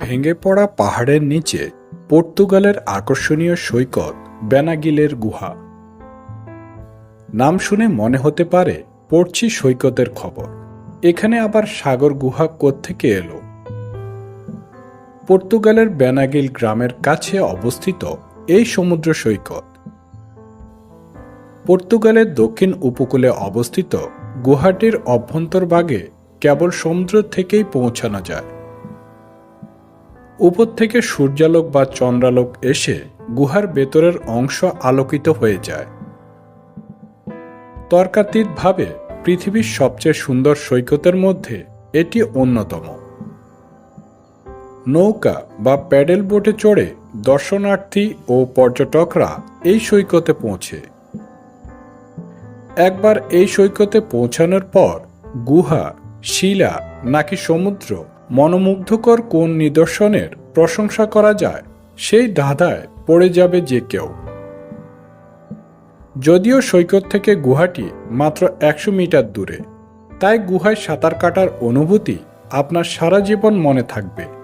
ভেঙে পড়া পাহাড়ের নিচে পর্তুগালের আকর্ষণীয় সৈকত বেনাগিলের গুহা। নাম শুনে মনে হতে পারে পড়ছি সৈকতের খবর। এখানে আবার সাগর গুহা থেকে এলো? পর্তুগালের বেনাগিল গ্রামের কাছে অবস্থিত এই সমুদ্র সৈকত। পর্তুগালের দক্ষিণ উপকূলে অবস্থিত গুহাটির অভ্যন্তরভাগে কেবল সমুদ্র থেকেই পৌঁছানো যায়। উপর থেকে সূর্যালোক বা চন্দ্রালোক এসে গুহার ভেতরের অংশ আলোকিত হয়ে যায়। তর্কাতীতভাবে পৃথিবীর সবচেয়ে সুন্দর সৈকতের মধ্যে এটি অন্যতম। নৌকা বা প্যাডেল বোটে চড়ে দর্শনার্থী ও পর্যটকরা এই সৈকতে পৌঁছে। একবার এই সৈকতে পৌঁছানোর পর গুহা, শিলা নাকি সমুদ্র মনোমুগ্ধকর কোন নিদর্শনের প্রশংসা করা যায়? সেই ধাঁধায় পড়ে যাবে যে কেউ। যদিও সৈকত থেকে গুহাটি মাত্র একশো মিটার দূরে, তাই গুহায় সাঁতার কাটার অনুভূতি আপনার সারা জীবন মনে থাকবে।